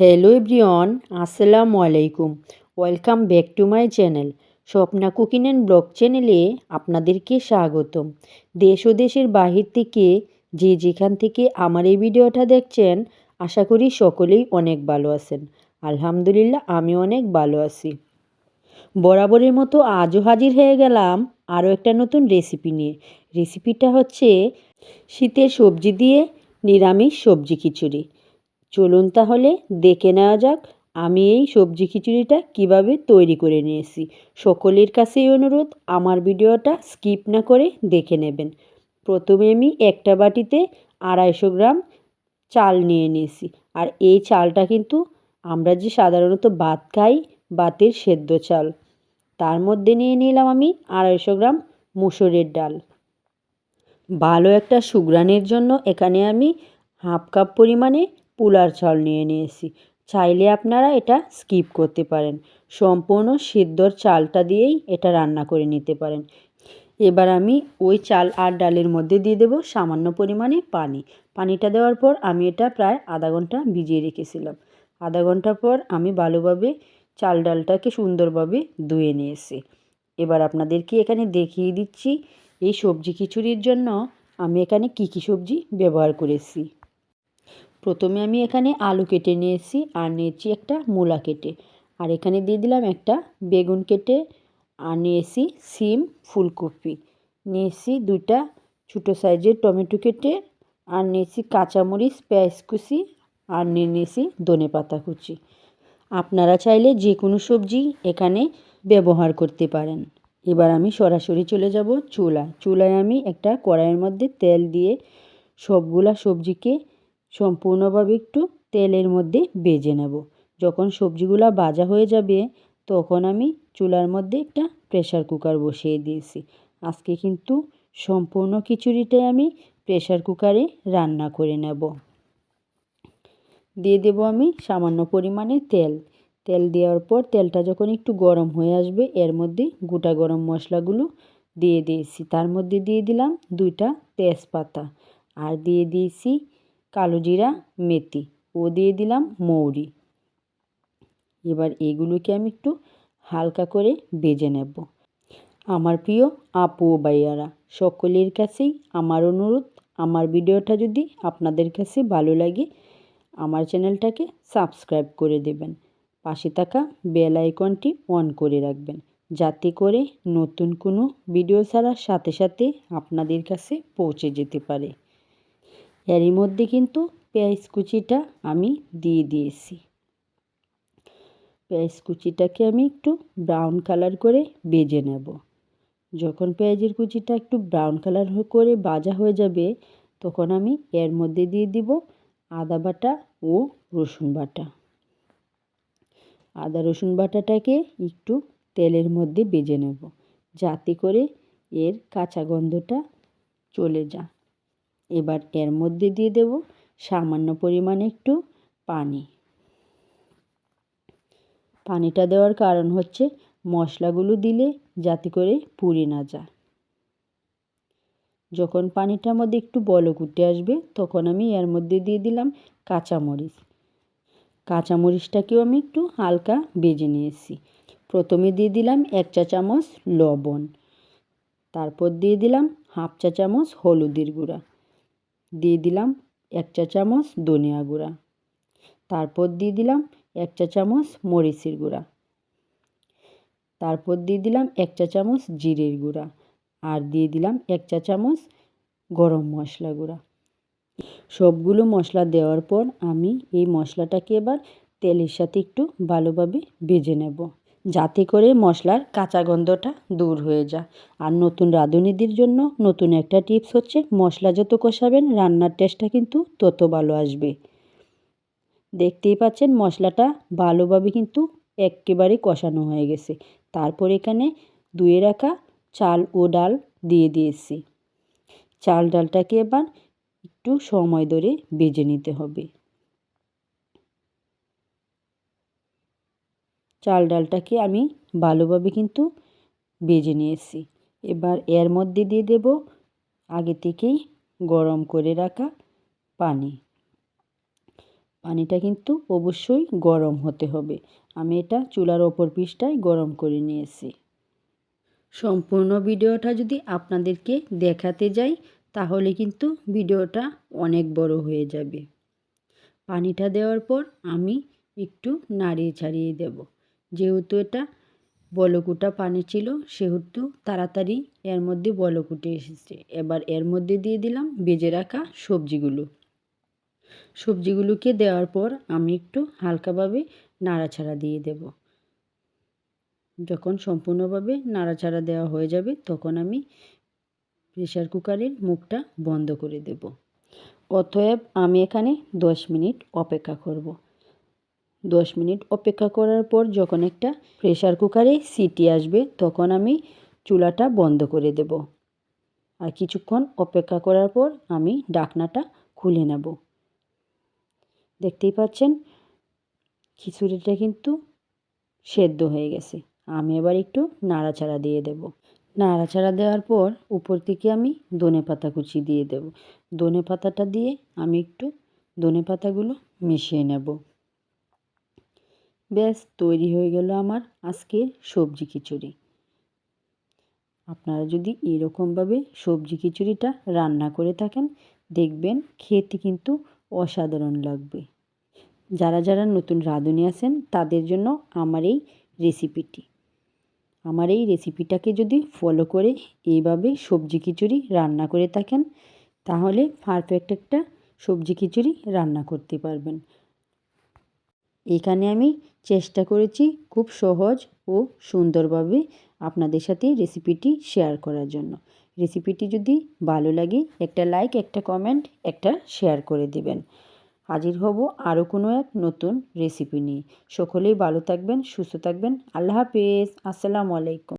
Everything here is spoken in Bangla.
হ্যালো এভরিওয়ান, আসসালামু আলাইকুম। Welcome back to my channel. Swapna cooking and blog চ্যানেলে আপনাদেরকে স্বাগতম। দেশ ও দেশের বাহির থেকে যে যেখান থেকে আমার এই ভিডিওটা দেখছেন, আশা করি সকলেই অনেক ভালো আছেন। আলহামদুলিল্লাহ, আমি অনেক ভালো আছি। বরাবরের মতো আজও হাজির হয়ে গেলাম আরও একটা নতুন রেসিপি নিয়ে। রেসিপিটা হচ্ছে শীতের সবজি দিয়ে নিরামিষ সবজি খিচুড়ি। চলুন তাহলে দেখে নেওয়া যাক আমি এই সবজি খিচুড়িটা কীভাবে তৈরি করে নিয়েছি। সকলের কাছেই অনুরোধ, আমার ভিডিওটা স্কিপ না করে দেখে নেবেন। প্রথমে আমি একটা বাটিতে আড়াইশো গ্রাম চাল নিয়ে নিয়েছি। আর এই চালটা কিন্তু আমরা যে সাধারণত ভাত খাই, ভাতের সেদ্ধ চাল, তার মধ্যে নিয়ে নিলাম আমি আড়াইশো গ্রাম মুসুরের ডাল। ভালো একটা সুগ্রানের জন্য এখানে আমি হাফ কাপ পরিমাণে পোলার চাল নিয়ে নিয়েছি। চাইলে আপনারা এটা স্কিপ করতে পারেন। সম্পূর্ণ সিদ্ধর চালটা দিয়েই এটা রান্না করে নিতে পারেন। এবার আমি ওই চাল আর ডালের মধ্যে দিয়ে দেবো সামান্য পরিমাণে পানি। পানিটা দেওয়ার পর আমি এটা প্রায় আধা ঘণ্টা ভিজিয়ে রেখেছিলাম। আধা ঘণ্টা পর আমি ভালোভাবে চাল ডালটাকে সুন্দরভাবে ধুয়ে নিয়েছি। এবার আপনাদেরকে এখানে দেখিয়ে দিচ্ছি এই সবজি খিচুড়ির জন্য আমি এখানে কী কী সবজি ব্যবহার করেছি। প্রথমে আমি এখানে আলু কেটে নিয়েছি আর নিয়েছি একটা মূলা কেটে। আর এখানে দিয়ে দিলাম একটা বেগুন কেটে আর নিয়েছি সিম, ফুলকপি। নিয়েছি দুইটা ছোটো সাইজের টমেটো কেটে আর নিয়েছি কাঁচামরিচ, পেঁয়াজ কুচি আর নিয়ে নিয়েছি ধনে পাতা কুচি। আপনারা চাইলে যে কোনো সবজি এখানে ব্যবহার করতে পারেন। এবার আমি সরাসরি চলে যাব চুলা চুলায় আমি একটা কড়াইয়ের মধ্যে তেল দিয়ে সবগুলা সবজিকে সম্পূর্ণভাবে একটু তেলের মধ্যে বেজে নেব। যখন সবজিগুলা ভাজা হয়ে যাবে, তখন আমি চুলার মধ্যে একটা প্রেশার কুকার বসিয়ে দিয়েছি। আজকে কিন্তু সম্পূর্ণ খিচুড়িটাই আমি প্রেশার কুকারে রান্না করে নেব। দিয়ে দেব আমি সামান্য পরিমাণে তেল। তেল দেওয়ার পর তেলটা যখন একটু গরম হয়ে আসবে, এর মধ্যে গোটা গরম মশলাগুলো দিয়ে দিয়েছি। তার মধ্যে দিয়ে দিলাম দুইটা তেজপাতা। আর দিয়ে দিয়েছি কালো জিরা, মেথি। ও দিয়ে দিলাম মৌরি। এবার এগুলোকে আমি একটু হালকা করে বেজে নেব। আমার প্রিয় আপু ও ভাইয়ারা, সকলের কাছেই আমার অনুরোধ, আমার ভিডিওটা যদি আপনাদের কাছে ভালো লাগে, আমার চ্যানেলটাকে সাবস্ক্রাইব করে দেবেন। পাশে থাকা বেল আইকনটি অন করে রাখবেন, যাতে করে নতুন কোনো ভিডিও ছাড়ার সাথে সাথে আপনাদের কাছে পৌঁছে যেতে পারে। এরই মধ্যে কিন্তু পেঁয়াজ কুচিটা আমি দিয়ে দিয়েছি। পেঁয়াজ কুচিটাকে আমি একটু ব্রাউন কালার করে বেজে নেব। যখন পেঁয়াজের কুচিটা একটু ব্রাউন কালার করে বাজা হয়ে যাবে, তখন আমি এর মধ্যে দিয়ে দিব আদা বাটা ও রসুন বাটা। আদা রসুন বাটাটাকে একটু তেলের মধ্যে বেজে নেব, যাতে করে এর কাঁচা গন্ধটা চলে যায়। এবার এর মধ্যে দিয়ে দেব সামান্য পরিমাণে একটু পানি। পানিটা দেওয়ার কারণ হচ্ছে মশলাগুলো দিলে যাতে করে পুড়ে না যায়। যখন পানিটার মধ্যে একটু বলক উঠে আসবে তখন আমি এর মধ্যে দিয়ে দিলাম কাঁচামরিচ। কাঁচামরিচটাকেও আমি একটু হালকা বেজে নিয়েছি। প্রথমে দিয়ে দিলাম এক চা চামচ লবণ। তারপর দিয়ে দিলাম হাফ চা চামচ হলুদের গুঁড়া। দিয়ে দিলাম এক চা চামচ ধনিয়া গুঁড়া। তারপর দিয়ে দিলাম এক চা চামচ মরিচের গুঁড়া। তারপর দিয়ে দিলাম এক চা চামচ জিরের গুঁড়া আর দিয়ে দিলাম এক চা চামচ গরম মশলা গুঁড়া। সবগুলো মশলা দেওয়ার পর আমি এই মশলাটাকে এবার তেলের সাথে একটু ভালোভাবে ভেজে নেব। যাতে করে মশলার কাঁচা গন্ধটা দূর হয়ে যায়। আর নতুন রাঁধুনিদের জন্য নতুন একটা টিপস হচ্ছে, মশলা যত কষাবেন, রান্নার টেস্টটা কিন্তু তত ভালো আসবে। দেখতেই পাচ্ছেন মশলাটা ভালোভাবে কিন্তু একেবারে কষানো হয়ে গেছে। তারপর এখানে ধুয়ে রাখা চাল ও ডাল দিয়ে দিয়েছি। চাল ডালটাকে এবার একটু সময় ধরে বেজে নিতে হবে। চাল ডালটাকে আমি ভালোভাবে কিন্তু বেজে নিয়েছি। এবার এর মধ্যে দিয়ে দেব আগে থেকেই গরম করে রাখা পানি। পানিটা কিন্তু অবশ্যই গরম হতে হবে। আমি এটা চুলার ওপর পিসটায় গরম করে নিয়েছি। সম্পূর্ণ ভিডিওটা যদি আপনাদেরকে দেখাতে যাই, তাহলে কিন্তু ভিডিওটা অনেক বড় হয়ে যাবে। পানিটা দেওয়ার পর আমি একটু নাড়িয়ে ছাড়িয়ে দেব। যেহেতু এটা বলকুটা পানি ছিল, সেহেতু তাড়াতাড়ি এর মধ্যে বলকুটে এসেছে। এবার এর মধ্যে দিয়ে দিলাম বেজে রাখা সবজিগুলো। সবজিগুলোকে দেওয়ার পর আমি একটু হালকাভাবে নাড়াচাড়া দিয়ে দেব। যখন সম্পূর্ণভাবে নাড়াচাড়া দেওয়া হয়ে যাবে, তখন আমি প্রেশার কুকারের মুখটা বন্ধ করে দেব। অতএব আমি এখানে দশ মিনিট অপেক্ষা করব। দশ মিনিট অপেক্ষা করার পর যখন একটা প্রেশার কুকারে সিটি আসবে, তখন আমি চুলাটা বন্ধ করে দেব। আর কিছুক্ষণ অপেক্ষা করার পর আমি ডাকনাটা খুলে নেব। দেখতেই পাচ্ছেন, খিচুড়িটা কিন্তু সেদ্ধ হয়ে গেছে। আমি এবার একটু নাড়াচাড়া দিয়ে দেব। নাড়াচাড়া দেওয়ার পর উপর থেকে আমি ধনে পাতা কুচি দিয়ে দেব। ধনে পাতাটা দিয়ে আমি একটু ধনে পাতাগুলো মিশিয়ে নেব। ব্যাস, তৈরি হয়ে গেল আমার আজকের সবজি খিচুড়ি। আপনারা যদি এরকমভাবে সবজি খিচুড়িটা রান্না করে থাকেন, দেখবেন খেতে কিন্তু অসাধারণ লাগবে। যারা যারা নতুন রাঁধুনি আছেন, তাদের জন্য আমার এই রেসিপিটি। আমার এই রেসিপিটাকে যদি ফলো করে এইভাবে সবজি খিচুড়ি রান্না করে থাকেন, তাহলে পারফেক্ট একটা সবজি খিচুড়ি রান্না করতে পারবেন। এখানে আমি চেষ্টা করেছি খুব সহজ ও সুন্দরভাবে আপনাদের সাথে রেসিপিটি শেয়ার করার জন্য। রেসিপিটি যদি ভালো লাগে, একটা লাইক একটা কমেন্ট একটা শেয়ার করে দিবেন। হাজির হব আরও কোনো এক নতুন রেসিপি নিয়ে। সকলেই ভালো থাকবেন, সুস্থ থাকবেন। আল্লাহ হাফিজ। আসসালামু আলাইকুম।